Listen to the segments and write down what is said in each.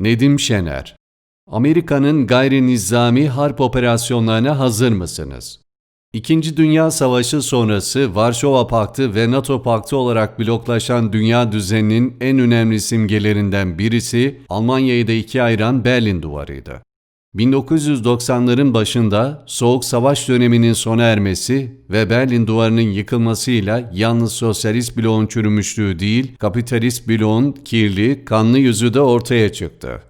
Nedim Şener Amerika'nın gayri nizami harp operasyonlarına hazır mısınız? İkinci Dünya Savaşı sonrası Varşova Paktı ve NATO Paktı olarak bloklaşan dünya düzeninin en önemli simgelerinden birisi Almanya'yı da ikiye ayıran Berlin Duvarı'ydı. 1990'ların başında Soğuk Savaş döneminin sona ermesi ve Berlin Duvarı'nın yıkılmasıyla yalnız sosyalist bloğun çürümüşlüğü değil, kapitalist bloğun kirli, kanlı yüzü de ortaya çıktı.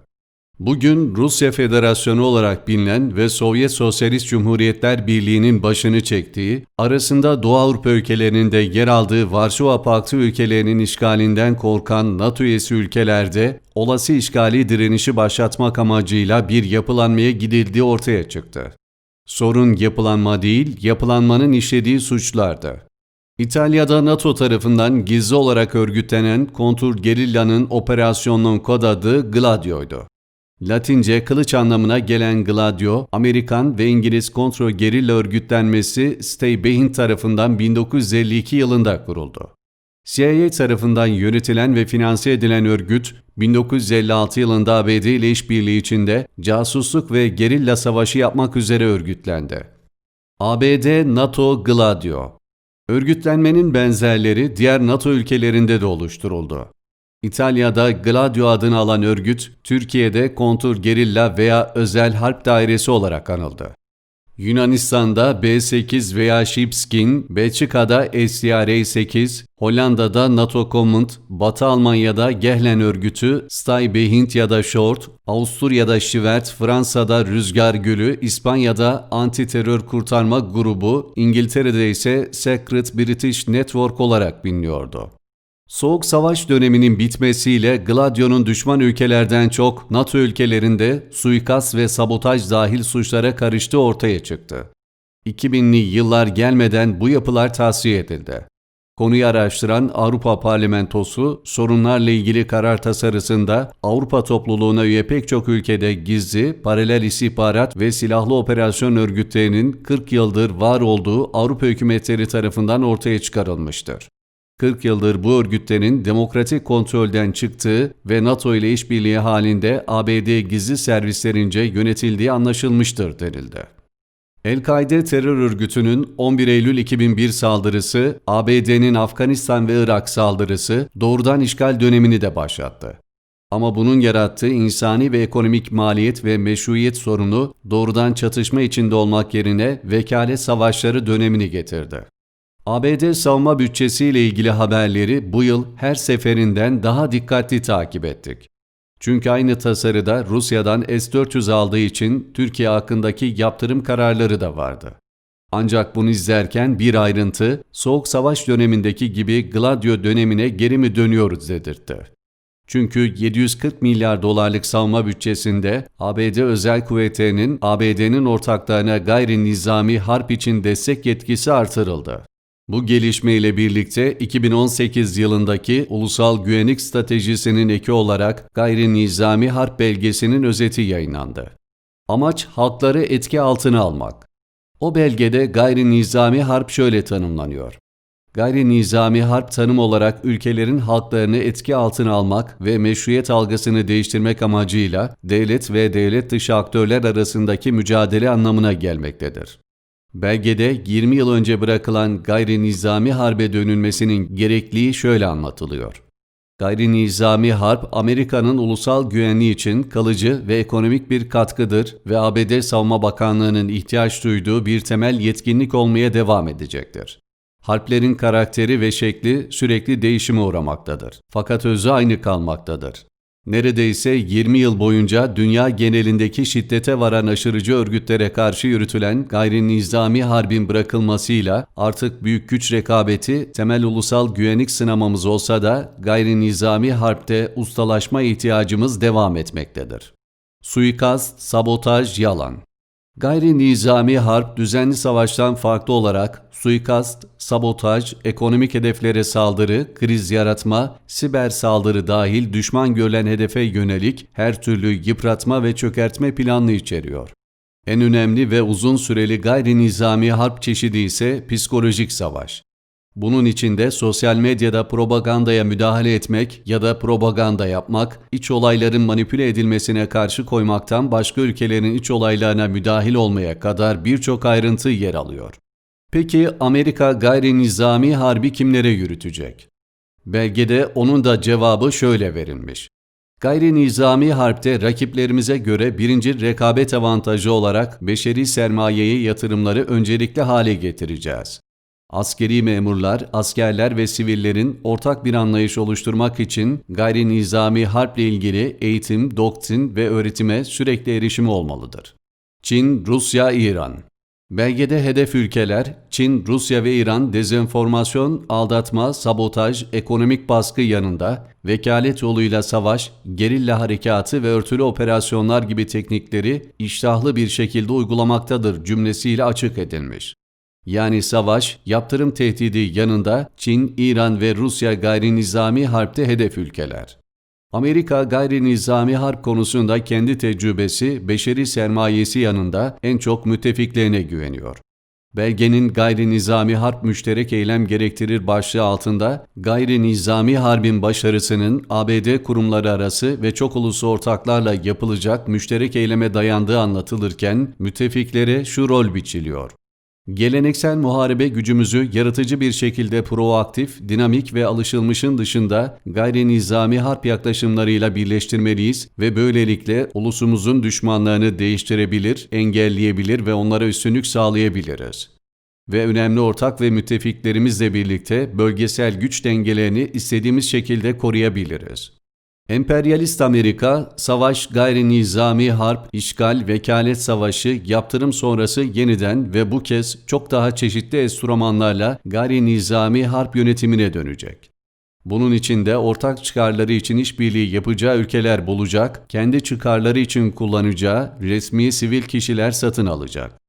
Bugün Rusya Federasyonu olarak bilinen ve Sovyet Sosyalist Cumhuriyetler Birliği'nin başını çektiği, arasında Doğu Avrupa ülkelerinin de yer aldığı Varşova Paktı ülkelerinin işgalinden korkan NATO üyesi ülkelerde olası işgali direnişi başlatmak amacıyla bir yapılanmaya gidildiği ortaya çıktı. Sorun yapılanma değil, yapılanmanın işlediği suçlardı. İtalya'da NATO tarafından gizli olarak örgütlenen kontur gerillanın operasyonunun kod adı Gladio'ydu. Latince kılıç anlamına gelen Gladio, Amerikan ve İngiliz kontrol gerilla örgütlenmesi Stay Behin tarafından 1952 yılında kuruldu. CIA tarafından yönetilen ve finanse edilen örgüt, 1956 yılında ABD ile işbirliği içinde casusluk ve gerilla savaşı yapmak üzere örgütlendi. ABD NATO Gladio Örgütlenmenin benzerleri diğer NATO ülkelerinde de oluşturuldu. İtalya'da Gladio adını alan örgüt, Türkiye'de kontur gerilla veya özel harp dairesi olarak anıldı. Yunanistan'da B8 veya Shipskin, Belçika'da SCRA-8, Hollanda'da NATO Command, Batı Almanya'da Gehlen örgütü, Stay ya da Short, Avusturya'da Şivert, Fransa'da Rüzgar Gülü, İspanya'da Anti Terör Kurtarma Grubu, İngiltere'de ise Secret British Network olarak biliniyordu. Soğuk Savaş döneminin bitmesiyle Gladio'nun düşman ülkelerden çok NATO ülkelerinde suikast ve sabotaj dahil suçlara karıştığı ortaya çıktı. 2000'li yıllar gelmeden bu yapılar tahsiye edildi. Konuyu araştıran Avrupa Parlamentosu sorunlarla ilgili karar tasarısında Avrupa topluluğuna üye pek çok ülkede gizli, paralel istihbarat ve silahlı operasyon örgütlerinin 40 yıldır var olduğu Avrupa hükümetleri tarafından ortaya çıkarılmıştır. 40 yıldır bu örgütlerin demokratik kontrolden çıktığı ve NATO ile işbirliği halinde ABD gizli servislerince yönetildiği anlaşılmıştır denildi. El-Kaide terör örgütünün 11 Eylül 2001 saldırısı, ABD'nin Afganistan ve Irak saldırısı doğrudan işgal dönemini de başlattı. Ama bunun yarattığı insani ve ekonomik maliyet ve meşruiyet sorunu doğrudan çatışma içinde olmak yerine vekalet savaşları dönemini getirdi. ABD savunma bütçesiyle ilgili haberleri bu yıl her seferinden daha dikkatli takip ettik. Çünkü aynı tasarıda Rusya'dan S-400 aldığı için Türkiye hakkındaki yaptırım kararları da vardı. Ancak bunu izlerken bir ayrıntı, Soğuk Savaş dönemindeki gibi Gladio dönemine geri mi dönüyoruz dedirtti. Çünkü 740 milyar dolarlık savunma bütçesinde ABD özel kuvvetlerinin ABD'nin ortaklarına gayri nizami harp için destek yetkisi artırıldı. Bu gelişmeyle birlikte 2018 yılındaki Ulusal Güvenlik Stratejisi'nin eki olarak gayri nizami harp belgesinin özeti yayınlandı. Amaç halkları etki altına almak. O belgede gayri nizami harp şöyle tanımlanıyor. Gayri nizami harp tanım olarak ülkelerin halklarını etki altına almak ve meşruiyet algısını değiştirmek amacıyla devlet ve devlet dışı aktörler arasındaki mücadele anlamına gelmektedir. Belgede 20 yıl önce bırakılan gayri nizami harbe dönülmesinin gerekliliği şöyle anlatılıyor. Gayri nizami harp Amerika'nın ulusal güvenliği için kalıcı ve ekonomik bir katkıdır ve ABD Savunma Bakanlığı'nın ihtiyaç duyduğu bir temel yetkinlik olmaya devam edecektir. Harplerin karakteri ve şekli sürekli değişime uğramaktadır. Fakat özü aynı kalmaktadır. Neredeyse 20 yıl boyunca dünya genelindeki şiddete varan aşırıcı örgütlere karşı yürütülen gayri nizami harbin bırakılmasıyla artık büyük güç rekabeti temel ulusal güvenlik sınamamız olsa da gayri nizami harpte ustalaşma ihtiyacımız devam etmektedir. Suikast, sabotaj, yalan Gayri nizami harp düzenli savaştan farklı olarak suikast, sabotaj, ekonomik hedeflere saldırı, kriz yaratma, siber saldırı dahil düşman görülen hedefe yönelik her türlü yıpratma ve çökertme planını içeriyor. En önemli ve uzun süreli gayri nizami harp çeşidi ise psikolojik savaş. Bunun için de sosyal medyada propagandaya müdahale etmek ya da propaganda yapmak, iç olayların manipüle edilmesine karşı koymaktan başka ülkelerin iç olaylarına müdahil olmaya kadar birçok ayrıntı yer alıyor. Peki Amerika gayri nizami harbi kimlere yürütecek? Belgede onun da cevabı şöyle verilmiş. Gayri nizami harpte rakiplerimize göre birinci rekabet avantajı olarak beşeri sermayeyi yatırımları öncelikli hale getireceğiz. Askeri memurlar, askerler ve sivillerin ortak bir anlayış oluşturmak için gayri nizami harple ilgili eğitim, doktrin ve öğretime sürekli erişimi olmalıdır. Çin, Rusya, İran Belgede hedef ülkeler Çin, Rusya ve İran dezenformasyon, aldatma, sabotaj, ekonomik baskı yanında vekalet yoluyla savaş, gerilla harekatı ve örtülü operasyonlar gibi teknikleri iştahlı bir şekilde uygulamaktadır cümlesiyle açık edilmiş. Yani savaş, yaptırım tehdidi yanında Çin, İran ve Rusya gayri nizami harpte hedef ülkeler. Amerika gayri nizami harp konusunda kendi tecrübesi, beşeri sermayesi yanında en çok müttefiklerine güveniyor. Belgenin gayri nizami harp müşterek eylem gerektirir başlığı altında gayri nizami harbin başarısının ABD kurumları arası ve çok uluslu ortaklarla yapılacak müşterek eyleme dayandığı anlatılırken müttefiklere şu rol biçiliyor. Geleneksel muharebe gücümüzü yaratıcı bir şekilde proaktif, dinamik ve alışılmışın dışında gayri nizami harp yaklaşımlarıyla birleştirmeliyiz ve böylelikle ulusumuzun düşmanlarını değiştirebilir, engelleyebilir ve onlara üstünlük sağlayabiliriz. Ve önemli ortak ve müttefiklerimizle birlikte bölgesel güç dengelerini istediğimiz şekilde koruyabiliriz. Emperyalist Amerika, savaş, gayri nizami harp, işgal, vekalet savaşı, yaptırım sonrası yeniden ve bu kez çok daha çeşitli enstrümanlarla gayri nizami harp yönetimine dönecek. Bunun için de ortak çıkarları için işbirliği yapacağı ülkeler bulacak, kendi çıkarları için kullanacağı resmi sivil kişiler satın alacak.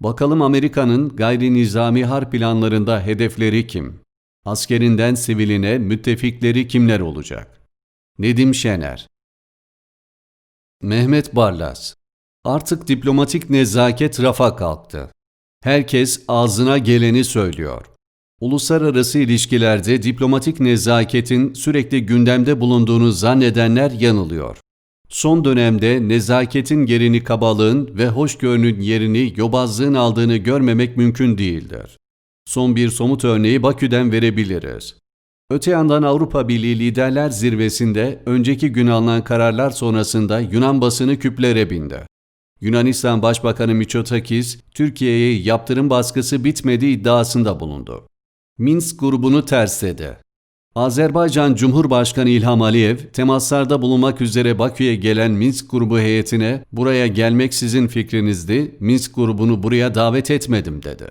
Bakalım Amerika'nın gayri nizami harp planlarında hedefleri kim? Askerinden siviline müttefikleri kimler olacak? Nedim Şener Mehmet Barlas Artık diplomatik nezaket rafa kalktı. Herkes ağzına geleni söylüyor. Uluslararası ilişkilerde diplomatik nezaketin sürekli gündemde bulunduğunu zannedenler yanılıyor. Son dönemde nezaketin yerini kabalığın ve hoşgörünün yerini yobazlığın aldığını görmemek mümkün değildir. Son bir somut örneği Bakü'den verebiliriz. Öte yandan Avrupa Birliği Liderler Zirvesi'nde önceki gün alınan kararlar sonrasında Yunan basını küplere bindi. Yunanistan Başbakanı Mitsotakis, Türkiye'ye yaptırım baskısı bitmedi iddiasında bulundu. Minsk grubunu tersledi. Azerbaycan Cumhurbaşkanı İlham Aliyev, temaslarda bulunmak üzere Bakü'ye gelen Minsk grubu heyetine buraya gelmek sizin fikrinizdi, Minsk grubunu buraya davet etmedim dedi.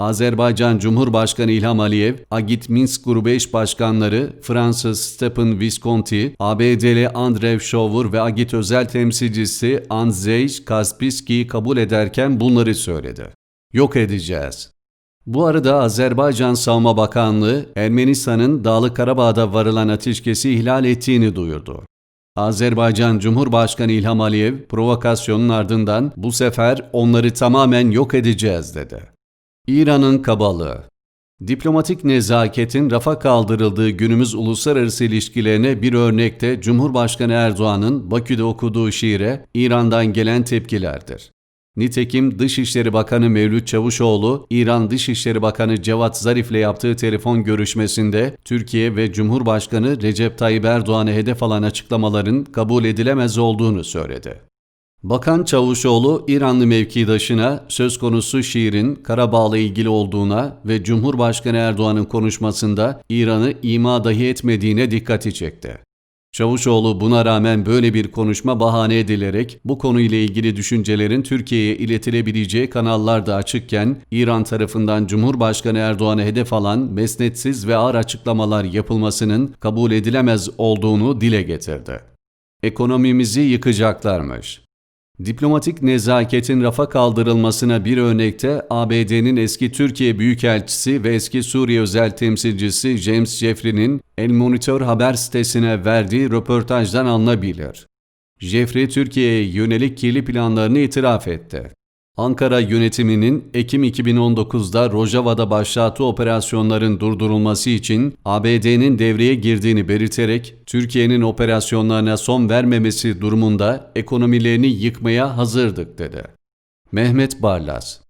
Azerbaycan Cumhurbaşkanı İlham Aliyev, Agit Minsk Grubu eş başkanları Fransız Stephen Visconti, ABD'li Andrew Shower ve Agit özel temsilcisi Andrzej Kaspiski'yi kabul ederken bunları söyledi. Yok edeceğiz. Bu arada Azerbaycan Savunma Bakanlığı, Ermenistan'ın Dağlık Karabağ'da varılan ateşkesi ihlal ettiğini duyurdu. Azerbaycan Cumhurbaşkanı İlham Aliyev, provokasyonun ardından bu sefer onları tamamen yok edeceğiz dedi. İran'ın kabalığı Diplomatik nezaketin rafa kaldırıldığı günümüz uluslararası ilişkilerine bir örnekte Cumhurbaşkanı Erdoğan'ın Bakü'de okuduğu şiire İran'dan gelen tepkilerdir. Nitekim Dışişleri Bakanı Mevlüt Çavuşoğlu, İran Dışişleri Bakanı Cevat Zarif'le yaptığı telefon görüşmesinde Türkiye ve Cumhurbaşkanı Recep Tayyip Erdoğan'ı hedef alan açıklamaların kabul edilemez olduğunu söyledi. Bakan Çavuşoğlu, İranlı mevkidaşına söz konusu şiirin Karabağ'la ilgili olduğuna ve Cumhurbaşkanı Erdoğan'ın konuşmasında İran'ı ima dahi etmediğine dikkati çekti. Çavuşoğlu buna rağmen böyle bir konuşma bahane edilerek bu konuyla ilgili düşüncelerin Türkiye'ye iletilebileceği kanallar da açıkken İran tarafından Cumhurbaşkanı Erdoğan'ı hedef alan mesnetsiz ve ağır açıklamalar yapılmasının kabul edilemez olduğunu dile getirdi. Ekonomimizi yıkacaklarmış. Diplomatik nezaketin rafa kaldırılmasına bir örnekte ABD'nin eski Türkiye Büyükelçisi ve eski Suriye özel temsilcisi James Jeffrey'nin El Monitor haber sitesine verdiği röportajdan alınabilir. Jeffrey Türkiye'ye yönelik kirli planlarını itiraf etti. Ankara yönetiminin Ekim 2019'da Rojava'da başlattığı operasyonların durdurulması için ABD'nin devreye girdiğini belirterek Türkiye'nin operasyonlarına son vermemesi durumunda ekonomilerini yıkmaya hazırdık dedi. Mehmet Barlas